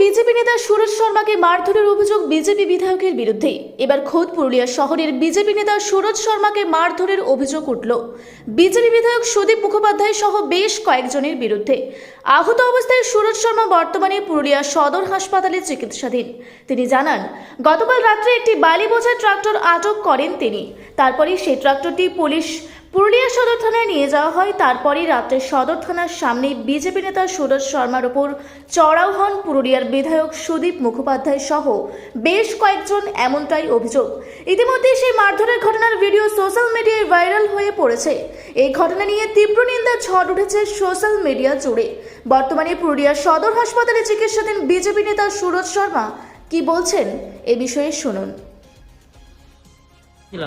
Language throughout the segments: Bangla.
বিজেপি নেতা সুরজ শর্মাকে মারধরের অভিযোগ বিজেপি বিধায়কের বিরুদ্ধে। এবার খোদ পুরুলিয়া শহরের বিজেপি নেতা সুরজ শর্মাকে মারধরের অভিযোগ উঠল। বিজেপি বিধায়ক সুদীপ মুখোপাধ্যায় সহ বেশ কয়েকজনের বিরুদ্ধে। আহত অবস্থায় সুরজ শর্মা বর্তমানে পুরুলিয়া সদর হাসপাতালে চিকিৎসাধীন। তিনি জানান, গতকাল রাত্রে একটি বালি বোঝাই ট্রাক্টর আটক করেন তিনি। তারপরে সেই ট্রাক্টরটি পুলিশ পুরুলিয়া সদর থানায় নিয়ে যাওয়া হয়। তারপরই রাত্রে সদর থানার সামনে বিজেপি নেতা সুরজ শর্মার ওপর চড়াও হন পুরুলিয়ার বিধায়ক সুদীপ মুখোপাধ্যায় সহ বেশ কয়েকজন এমনটাই অভিযোগ। ইতিমধ্যে সেই মারধরের ঘটনার ভিডিও সোশ্যাল মিডিয়ায় ভাইরাল হয়ে পড়েছে। এই ঘটনা নিয়ে তীব্র নিন্দা ঝড় উঠেছে সোশ্যাল মিডিয়া জুড়ে। বর্তমানে পুরুলিয়ার সদর হাসপাতালে চিকিৎসাধীন বিজেপি নেতা সুরজ শর্মা কি বলছেন, এ বিষয়ে শুনুন।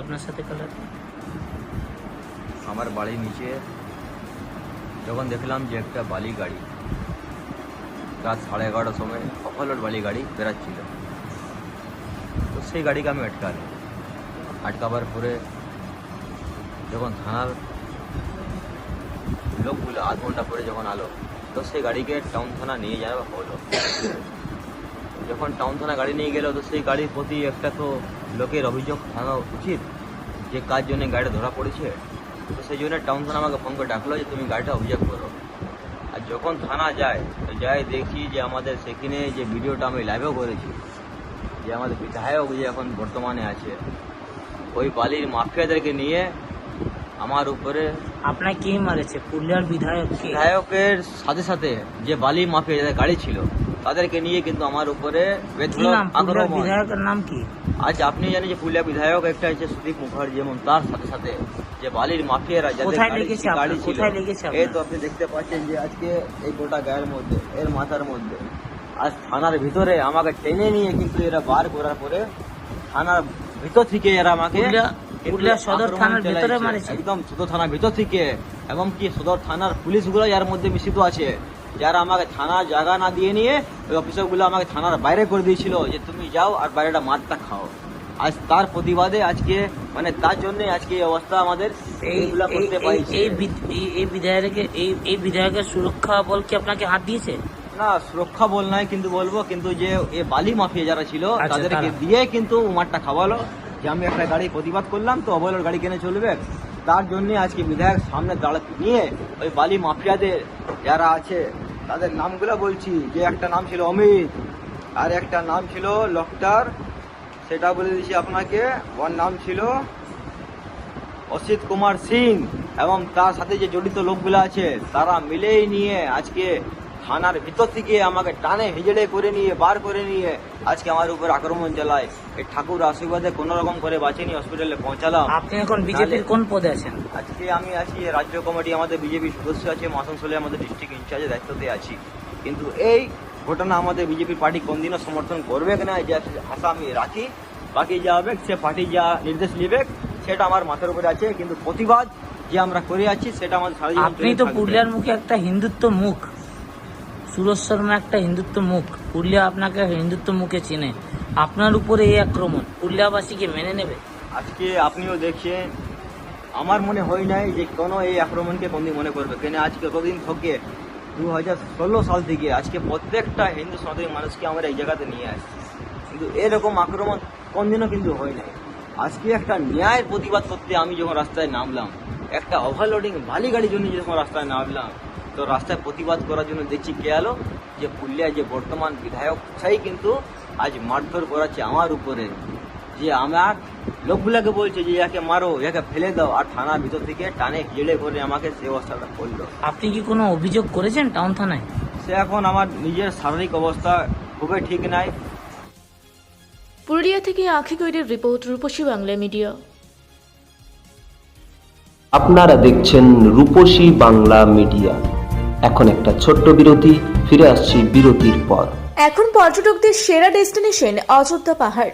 আপনার সাথে আমার বাড়ির নিচে, যখন দেখলাম যে একটা বালি গাড়ি, রাত সাড়ে এগারোটার সময় অফলোড বালি গাড়ি বেরাচ্ছিল। তো সেই গাড়িকে আমি আটকালাম। আটকাবার পরে যখন থানার লোকগুলো আধ ঘণ্টা পরে যখন আলো, তো সেই গাড়িকে টাউন থানা নিয়ে যাওয়া হলো। যখন টাউন থানা গাড়ি নিয়ে গেল, তো সেই গাড়ির প্রতি একটা তো লোকের অভিযোগ থাকা উচিত যে কার জন্য গাড়িটা ধরা পড়েছে। তো সেই জন্য টাউন থানা আমাকে ফোন করে ডাকলো যে তুমি গাড়িটা অভিযোগ করো। আর যখন থানা যায় তো যাই দেখি যে আমাদের সেখানে যে ভিডিওটা আমি লাইভেও করেছি যে আমাদের বিধায়ক যে এখন বর্তমানে আছে ওই বালির মাফিয়াদেরকে নিয়ে আমার উপরে আপনার কে মারেছে? পুরুলিয়ার বিধায়ক বিধায়কের সাথে সাথে যে বালি মাফিয়া যাদের গাড়ি ছিল তাদেরকে নিয়ে কিন্তু আমার উপরে বিধায়কের নাম কি? আজ আপনি জানেন যে পুরুলিয়া বিধায়ক একটা আছে সুদীপ মুখার্জি এবং তার সাথে সাথে যে বালির মাফিয়ারা যাদের গাড়ি- ছিল? এই তো আপনি দেখতে পাচ্ছেন যে আজকে এই গোটা গায়ের মধ্যে এর মাথার মধ্যে। আজ থানার ভিতরে আমাকে টেনে নিয়ে কিন্তু এরা বার করার পরে থানার ভিতর থেকে এরা আমাকে পুরুলিয়া- কিন্তু পুরুলিয়া সদর থানার ভিতরে চালাইছে। একদম সদর থানার ভিতর থেকে এবং কি সদর থানার পুলিশগুলো যার মধ্যে মিশ্রিত আছে। যারা আমাকে থানা জায়গা না দিয়ে নিয়ে ওই অফিসারগুলো আমাকে থানার বাইরে করে দিয়েছিল যে তুমি যাও আর বাইরেটা মারটা খাও। আজ তার প্রতিবাদে আজকে মানে তার জন্য আজকে এই অবস্থা আমাদের। এই বিধায়কের এই এই বিধায়কের সুরক্ষা বল কি আপনাকে হাত দিয়েছে? না সুরক্ষা বল নাই কিন্তু বলব কিন্তু যে এ বালি মাফিয়া যারা ছিল আচ্ছা, তাদেরকে দিয়ে কিন্তু মাঠটা খাওয়ালো। যে আমি একটা গাড়ি প্রতিবাদ করলাম তো অবৈধ গাড়ি কেনে চলবে? তার জন্য আজকে বিধায়ক সামনে দাঁড়াতে নিয়ে ওই বালি মাফিয়াদের যারা আছে তাদের নামগুলো বলছি। যে একটা নাম ছিল অমিত আর একটা নাম ছিল লকটার। সেটা বলে দিচ্ছি আপনাকে। ওর নাম ছিল অসিত কুমার সিং এবং তার সাথে যে জড়িত লোকগুলো আছে তারা মিলেই নিয়ে আজকে থানার ভিতর থেকে আমাকে টানে হিজড়ে করে নিয়ে বার করে নিয়ে আজকে আমার উপর আক্রমণ চালায়। এই ঠাকুর আশীর্বাদে কোনো রকম করে বাঁচেনি হসপিটালে পৌঁছালাম। আপনি এখন বিজেপির কোন পদে আছেন? আজকে আমি আছি রাজ্য কমিটি আমাদের বিজেপি সদস্য আছে আসানসোলে আমাদের ডিস্ট্রিক্ট ইনচার্জের দায়িত্বতে আছি। কিন্তু এই ঘটনা আমাদের বিজেপি পার্টি কোনদিনও সমর্থন করবে কিনা যে আশা আমি রাখি। বাকি যা হবে সে পার্টি যা নির্দেশ নেবে সেটা আমার মাথার উপরে আছে। কিন্তু প্রতিবাদ যে আমরা করে আছি সেটা আমাদের সারা আপনি তো পুরুলিয়ার মুখে একটা হিন্দুত্ব মুখ। সুরজ শর্মা একটা হিন্দুত্ব মুখ। পুরুলিয়া আপনাকে হিন্দুত্ব মুখে চিনে। আপনার উপরে এই আক্রমণ পুরুলিয়াবাসীকে মেনে নেবে? আজকে আপনিও দেখছেন আমার মনে হয় নাই যে কোনো এই আক্রমণকে কোনদিন মনে করবে। কেন আজকে কতদিন থেকে দু হাজার ষোলো সাল থেকে আজকে প্রত্যেকটা হিন্দু সনাতনী মানুষকে আমরা এই জায়গাতে নিয়ে আসছি। কিন্তু এরকম আক্রমণ কোনদিনও কিন্তু হয় নাই। আজকে একটা ন্যায়ের প্রতিবাদ করতে আমি যখন রাস্তায় নামলাম, একটা ওভারলোডিং ভালি গাড়ির জন্য যখন রাস্তায় নামলাম, তো রাস্তায় প্রতিবাদ করার জন্য দেখছি কে আলো যে পুরুলিয়ার যে বর্তমান বিধায়ক, সেই কিন্তু আজ মারধর করাচ্ছে আমার উপরে। যে আমার লোকগুলাকে বলছে যে ইয়াকে মারো ইয়াকে ফেলে দাও আর থানার ভিতর থেকে টানে হিজড়ে করে আমাকে সে অবস্থাটা করল। আপনি কি কোনো অভিযোগ করেছেন টাউন থানায়? সে এখন আমার নিজের শারীরিক অবস্থা খুবই ঠিক নাই। পুরুলিয়া থেকে আখি কৈরের রিপোর্ট রূপসী বাংলা মিডিয়া। আপনারা দেখছেন রূপসী বাংলা মিডিয়া। এখন একটা ছোট্ট বিরতি ফিরে আসছি বিরতির পর। এখন পর্যটকদের সেরা ডেস্টিনেশন অযোধ্যা পাহাড়।